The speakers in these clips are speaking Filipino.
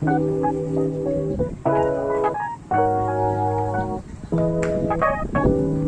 Thank you.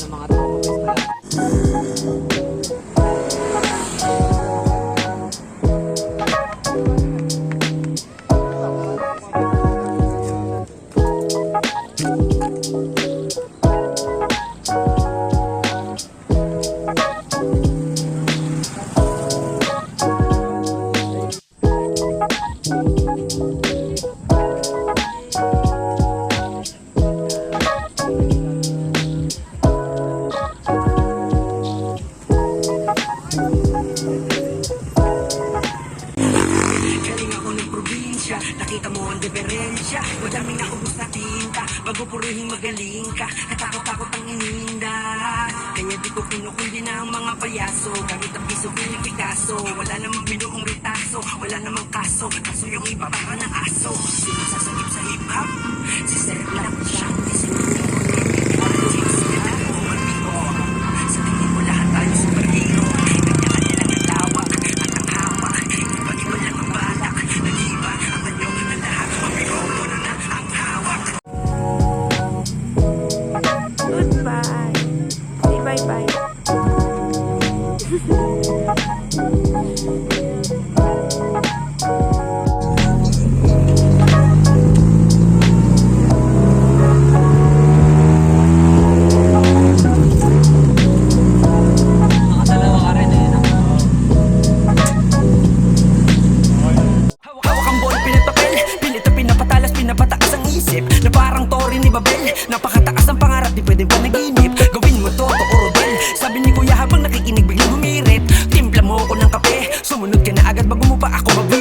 ng mga tropa fest na. Diferensya. Madaming naubos na tinta Bago puruhin magaling ka. Katakot-takot ang ininda. Kaya di ko pinukundi na ang mga payaso. Gamit ang piso Picasso Wala namang binuong retaso. Wala namang kaso. Kaso yung iba para ng aso. Sino sa hip-hop? Si Sir siya Hawak ang isip. Na parang tori ni Babel. Napakataas ang pangarap, di pwede ba pa ako mabwisit